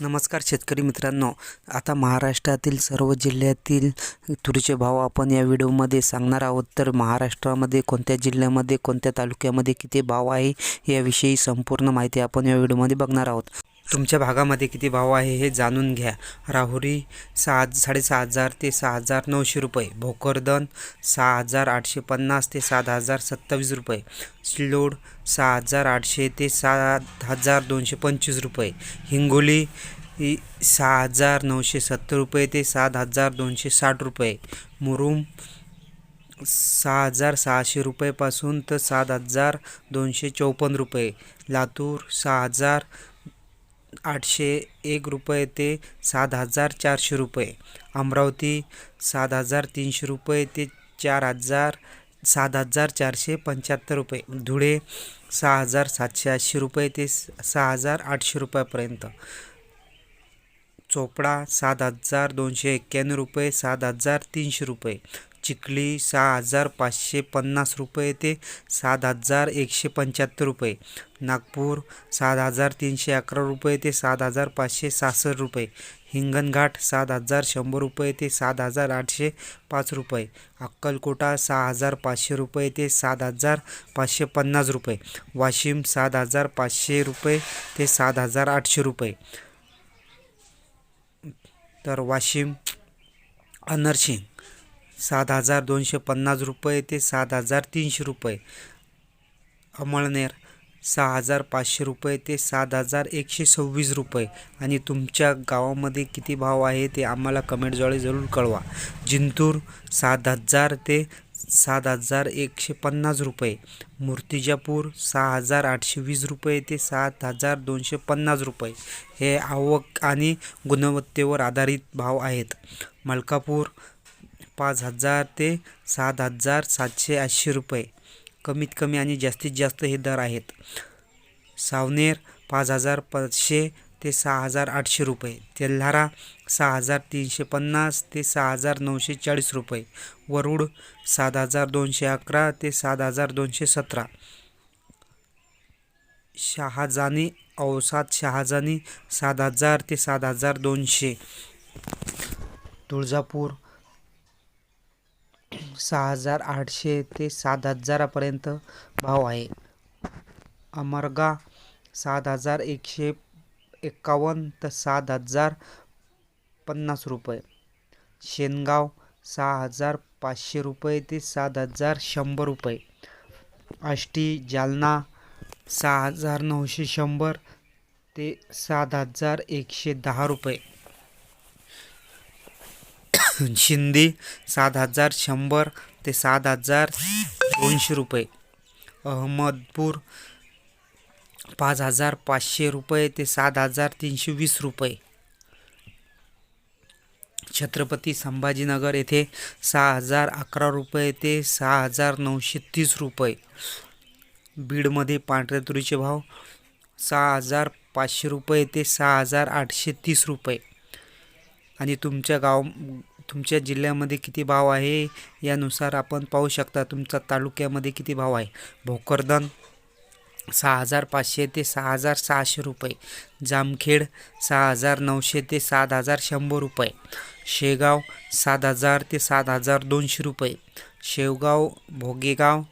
नमस्कार शेतकरी मित्रांनो. आता महाराष्ट्रातील सर्व जिल्ह्यातील तुरीचे भाव आपण या व्हिडिओमध्ये सांगणार आहोत. तर महाराष्ट्रामध्ये कोणत्या जिल्ह्यामध्ये कोणत्या तालुक्यामध्ये किती भाव आहे याविषयी संपूर्ण माहिती आपण या व्हिडिओमध्ये बघणार आहोत. तुमच्या भागामध्ये किती भाव आहे हे जाणून घ्या. राहुरी सहा साडेसहा हजार ते सहा हजार नऊशे रुपये. भोकरदन सहा हजार आठशे पन्नास ते सात हजार सत्तावीस रुपये. सिल्लोड सहा हजार आठशे ते सात हजार दोनशे पंचवीस रुपये. हिंगोली सहा हजार नऊशे सत्तर रुपये ते सात हजार दोनशे साठ रुपये. मुरुम सहा हजार सहाशे रुपयेपासून तर सात हजार दोनशे चौपन्न रुपये. लातूर सहा हजार आठशे एक रुपये ते सात हजार चारशे रुपये. अमरावती सात हजार तीनशे रुपये ते चार हजार सात हजार चारशे पंच्याहत्तर रुपये. धुळे सहा हजार सातशे ऐंशी रुपये ते सहा हजार आठशे रुपयापर्यंत. चोपडा सात हजार दोनशे एक्क्याण्णव रुपये सात हजार तीनशे रुपये. चिखली सहा हजार पाचशे पन्नास रुपये ते सात हजार एकशे पंच्याहत्तर रुपये. नागपूर सात हजार तीनशे अकरा रुपये ते सात हजार पाचशे सहासष्ट रुपये. हिंगणघाट सात हजार शंभर रुपये ते सात हजार आठशे पाच रुपये. अक्कलकोटा सहा हजार पाचशे रुपये ते सात हजार पाचशे पन्नास रुपये. वाशिम सात हजार पाचशे रुपये ते सात हजार आठशे रुपये. तर वाशिम अनर्शी सात हजार दोनशे पन्नास रुपये ते सात हजार तीनशे रुपये. अमळनेर सहा हजार पाचशे रुपये ते सात हजार एकशे सव्वीस रुपये. आणि तुमच्या गावामध्ये किती भाव आहे ते आम्हाला कमेंटद्वारे जरूर कळवा. जिंतूर सात हजार ते सात हजार एकशे पन्नास रुपये. मूर्तिजापूर सहा हजार आठशे वीस रुपये ते सात हजार दोनशे पन्नास रुपये. हे आवक आणि गुणवत्तेवर आधारित भाव आहेत. मलकापूर पाच हजार ते सात हजार सातशे ऐंशी रुपये. कमीत कमी आणि जास्तीत जास्त हे दर आहेत. सावनेर पाच हजार पाचशे ते सहा हजार आठशे रुपये. तेल्हारा सहा हजार तीनशे पन्नास ते सहा हजार नऊशे चाळीस रुपये. वरुड सात हजार दोनशे अकरा ते सात हजार दोनशे सतरा. शहाजानी औसात शहाजानी सात हजार ते सात हजार दोनशे. तुळजापूर सहा हजार आठशे ते सात हजारापर्यंत भाव आहे. अमरगा सात हजार एकशे एक्कावन्न तर सात हजार पन्नास रुपये. शेनगाव सहा हजार पाचशे रुपये ते सात हजार शंभर रुपये. आष्टी जालना सहा हजार नऊशे शंभर ते सात हजार एकशे दहा रुपये. शिंदे सात हजार शंभर ते सात हजार दोनशे रुपये. अहमदपूर पाच हजार पाचशे रुपये ते सात हजार तीनशे वीस रुपये. छत्रपती संभाजीनगर येथे सहा हजार अकरा रुपये ते सहा हजार नऊशे तीस रुपये. बीडमध्ये पांढऱ्या तुरीचे भाव सहा हजार पाचशे रुपये ते सहा हजार आठशे तीस रुपये. आणि तुमच्या गाव तुमच्या जिल्ह्यामध्ये किती भाव आहे? यानुसार आपण पाहू शकता तुमचा तालुक्यामध्ये किती भाव आहे? भोकरदन सहा हजार पाचशे ते सहा हजार सहाशे रुपये. जामखेड सहा हजार नऊशे ते सात हजार शंभर रुपये. शेगाव सात हजार ते सात हजार दोनशे रुपये. शेवगाव भोगेगाव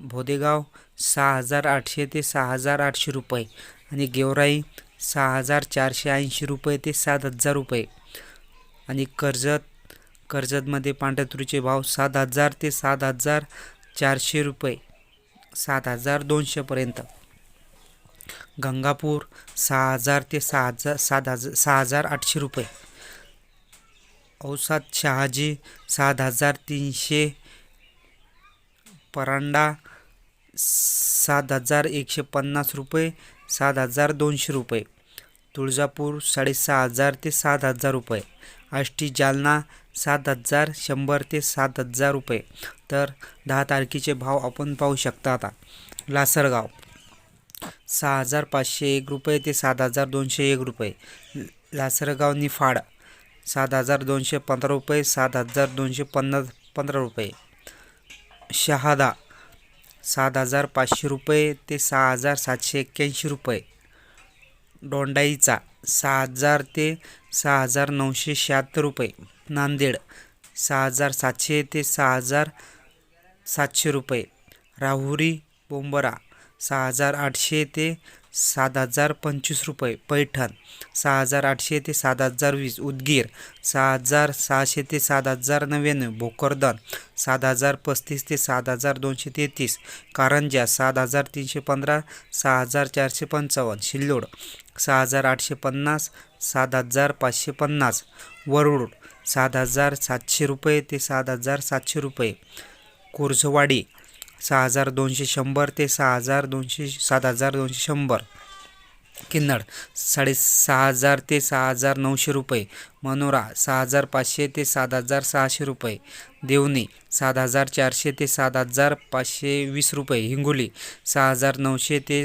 भोदेगाव सहा हजार आठशे ते सहा हजार आठशे रुपये. आणि गेवराई सहा हजार चारशे ऐंशी रुपये ते सात हजार रुपये. आणि कर्जत कर्जतमध्ये पांढरतुरीचे भाव सात हजार ते सात हजार चारशे रुपये सात हजार दोनशेपर्यंत गंगापूर सहा हजार ते सहा हजार सात हजार सहा हजार आठशे रुपये. औसात शहाजी सात हजार तीनशे परांडा सात हजार एकशे पन्नास रुपये सात हजार दोनशे रुपये. तुळजापूर साडेसहा हजार ते सात हजार रुपये. आष्टी जालना सात हजार शंभर ते सात हजार रुपये. तर दहा तारखेचे भाव आपण पाहू शकता आता. लासरगाव. सहा हजार पाचशे एक रुपये ते सात हजार दोनशे एक रुपये. लासरगाव निफाड. सात हजार दोनशे पंधरा रुपये सात हजार दोनशे पन्नास पंधरा रुपये. शहादा. सात हजार पाचशे रुपये ते सहा हजार सातशे एक्क्याऐंशी रुपये. दोंडाईचा सहा हजार ते सहा हजार नऊशे शहात्तर रुपये. नांदेड सहा हजार सातशे ते सहा हजार सातशे रुपये. राहुरी बोंबरा सहा हजार आठशे ते सात हजार पंचवीस रुपये पैठण सहा हजार आठशे ते सात हजार वीस उदगीर सहा हजार सहाशे ते सात हजार नव्याण्णव भोकरदन सात हजार पस्तीस ते सात हजार दोनशे तेहतीस कारंजा सात हजार तीनशे पंधरा सहा हजार चारशे पंचावन्न शिल्लोड सहा हजार आठशे पन्नास सात हजार पाचशे पन्नास वरुड सात हजार सातशे रुपये ते सात हजार सातशे रुपये कुर्झवाडी सहा हजार दोनशे शंभर ते सहा हजार दोनशे सात हजार दोनशे शंभर. किन्नड साडे सहा हजार ते सहा हजार नऊशे रुपये. मनोरा सहा हजार पाचशे ते सात हजार सहाशे रुपये. देवणी सात हजार चारशे ते सात हजार पाचशे वीस रुपये. हिंगोली सहा हजार नऊशे ते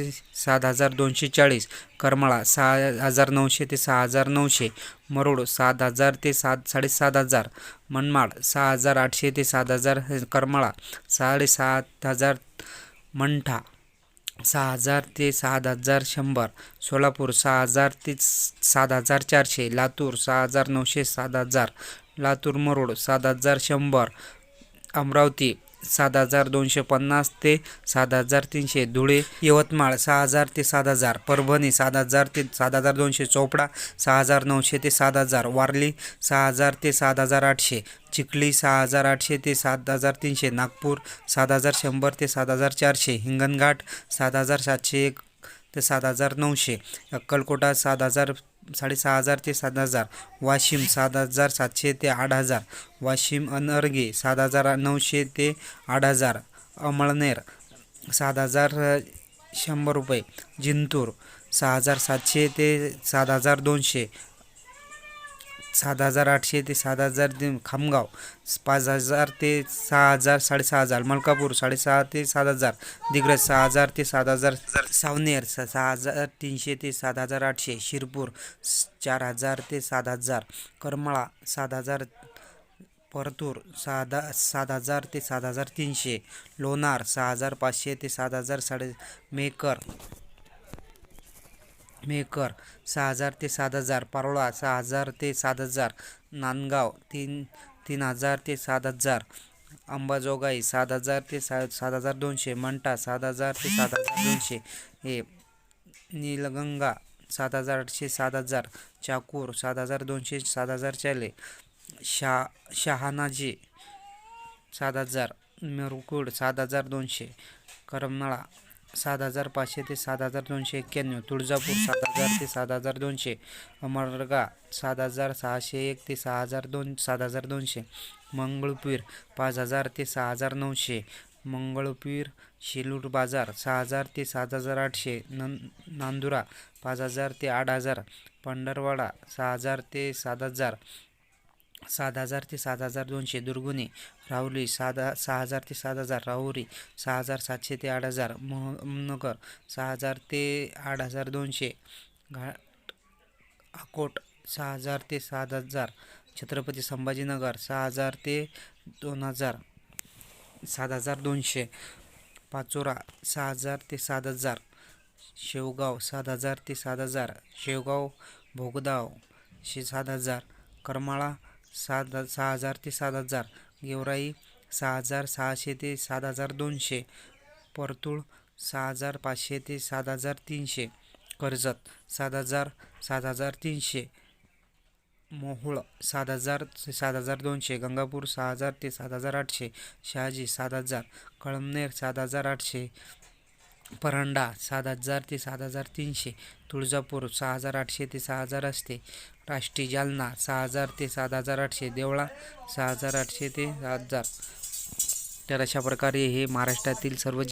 सात हजार दोनशे चाळीस. करमाळा सहा हजार नऊशे ते सहा हजार नऊशे. मरोड सात हजार ते सात साडेसात हजार. मनमाड सहा हजार आठशे ते सात हजार. करमाळा साडेसात हजार. मंठा सहा हजार ते सात हजार शंभर सोलापूर सहा हजार ते सात हजार चारशे लातूर सहा हजार नऊशे सात हजार लातूर मरोड सात हजार शंभर अमरावती सात हजार दोनशे पन्नास ते सात हजार तीनशे धुळे यवतमाळ सहा हजार ते सात हजार परभणी सात हजार ते सात हजार दोनशे चोपडा सहा हजार नऊशे ते सात हजार वारली सहा हजार ते सात हजार आठशे चिखली सहा हजार आठशे ते सात हजार तीनशे नागपूर सात हजार शंभर ते सात हजार चारशे हिंगणघाट सात हजार सातशे एक ते सात हजार नऊशे अक्कलकोटा सात हजार साडेसहा हजार ते सात हजार वाशिम सात हजार सातशे ते आठ हजार वाशिम अनर्गे सात हजार नऊशे ते आठ हजार अमळनेर सात हजार शंभर रुपये. जिंतूर सहा हजार सातशे ते सात हजार दोनशे. सात हजार आठशे ते सात हजार खामगाव. पाच हजार ते सहा हजार साडेसहा हजार. मलकापूर साडेसहा ते सात हजार. दिग्रज सहा हजार ते सात हजार. सावनेर स सहा हजार तीनशे ते सात हजार आठशे. शिरपूर चार हजार ते सात हजार. करमाळा सात हजार. परतूर सहा दा सात हजार ते सात हजार तीनशे. लोणार सहा हजार पाचशे ते सात हजार. साडे मेकर मेकर सहा हजार ते सात हजार पारोळा सहा हजार ते सात हजार नांदगाव तीन तीन हजार ते सात हजार अंबाजोगाई सात हजार ते सा सात हजार दोनशे मंटा सात हजार ते सात हजार दोनशे हे नीलगंगा सात हजार आठशे सात हजार चाकूर सात हजार दोनशे सात हजार चाले शा शहानाजी सात हजार मिरकुड सात हजार दोनशे करमनाळा सात हजार पाचशे ते सात हजार दोनशे एक्क्याण्णव. तुळजापूर सात हजार ते सात हजार दोनशे. अमरगा सात हजार सहाशे एक ते सहा हजार दोन सात हजार दोनशे. मंगळपीर पाच हजार ते सहा हजार नऊशे. मंगळपीर शेलूर बाजार सहा हजार ते सात हजार आठशे. नं नांदुरा पाच हजार ते आठ हजार. पंढरवाडा सहा हजार ते सात हजार. सात हजार ते सात हजार दोनशे दुर्गुणे राहुली सात सहा हजार ते सात हजार राहुरी सहा हजार सातशे ते आठ हजार मोहनगर सहा हजार ते आठ हजार दोनशे घाट अकोट सहा हजार ते सात हजार छत्रपती संभाजीनगर सहा हजार ते दोन हजार सात हजार दोनशे पाचोरा सहा हजार ते सात हजार शेवगाव सात हजार ते सात हजार शेवगाव भोगदाव शे सात हजार करमाळा सात सहा हजार ते सात हजार. गेवराई सहा हजार सहाशे ते सात हजार दोनशे. परतूळ सहा हजार पाचशे ते सात हजार तीनशे. कर्जत सात हजार सात हजार तीनशे. मोहोळ सात हजार ते सात हजार दोनशे. गंगापूर सहा हजार ते सात हजार आठशे. शहाजी सात हजार. कळमनेर सात हजार आठशे. परांडा सात हजार ते सात हजार तीनशे. तुळजापूर सहा हजार आठशे ते सहा हजार असते. राष्ट्रीय जालना सहा हजार ते सात हजार आठशे देवळा सहा हजार आठशे ते सात हजार. तर अशा प्रकारे हे महाराष्ट्रातील सर्व